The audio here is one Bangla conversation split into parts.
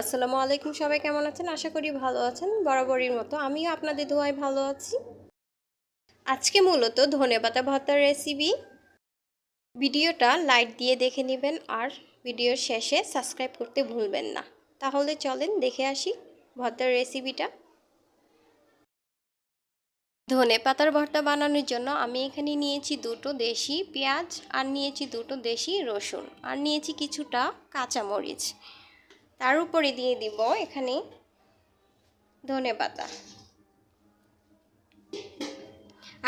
আসসালামু আলাইকুম, সবাই কেমন আছেন? আশা করি ভালো আছেন। বরাবরের মতো আমিও আপনাদের দোয়ায় ভালো আছি। আজকে মূলত ধনেপাতা ভর্তার রেসিপি ভিডিওটা লাইক দিয়ে দেখে নেবেন আর ভিডিওর শেষে সাবস্ক্রাইব করতে ভুলবেন না। তাহলে চলেন দেখে আসি ভর্তার রেসিপিটা ধনে পাতার ভর্তা বানানোর জন্য আমি এখানে নিয়েছি দুটো দেশি পেঁয়াজ আর নিয়েছি দুটো দেশি রসুন। আর নিয়েছি কিছুটা কাঁচামরিচ। তার উপরে দিয়ে দিব এখানে ধনে পাতা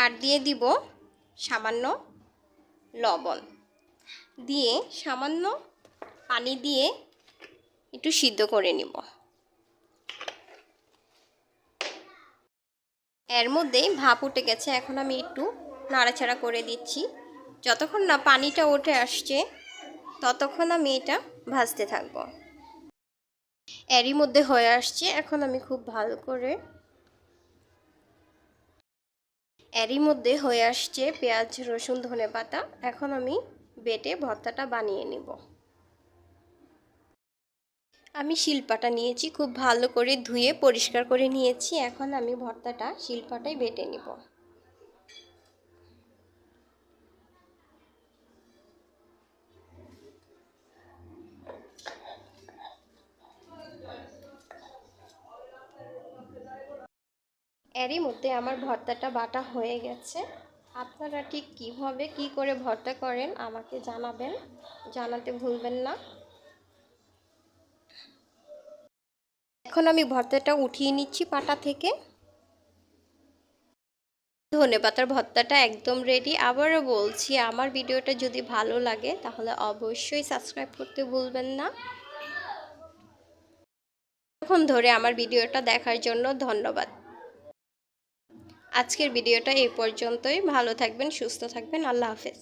আর দিয়ে দিব সামান্য লবণ। দিয়ে সামান্য পানি দিয়ে একটু সিদ্ধ করে নিব। এর মধ্যে ভাপ উঠে গেছে, এখন আমি একটু নাড়াচাড়া করে দিচ্ছি। যতক্ষণ না পানিটা উঠে আসছে, ততক্ষণ আমি এটা ভাজতে থাকব। এরই মধ্যে হয়ে আসছে। এখন আমি খুব ভালো করে এরই মধ্যে হয়ে আসছে পেঁয়াজ, রসুন, ধনে পাতা। এখন আমি বেটে ভর্তাটা বানিয়ে নিব। আমি শিলপাটা নিয়েছি, খুব ভালো করে ধুয়ে পরিষ্কার করে নিয়েছি। এখন আমি ভর্তাটা শিলপাটায় বেটে নিব। এরই মধ্যে আমার ভর্তাটা বাটা হয়ে গেছে। আপনারা ঠিক কীভাবে কি করে ভর্তা করেন আমাকে জানাবেন। জানাতে ভুলবেন না। এখন আমি ভর্তাটা উঠিয়ে নিচ্ছি পাটা থেকে। ধনে পাতার ভর্তাটা একদম রেডি আবারও বলছি, আমার ভিডিওটা যদি ভালো লাগে তাহলে অবশ্যই সাবস্ক্রাইব করতে ভুলবেন না। এখন ধরে আমার ভিডিওটা দেখার জন্য ধন্যবাদ। আজকের ভিডিওটা এই পর্যন্তই। ভালো থাকবেন সুস্থ থাকবেন। আল্লাহ হাফেজ।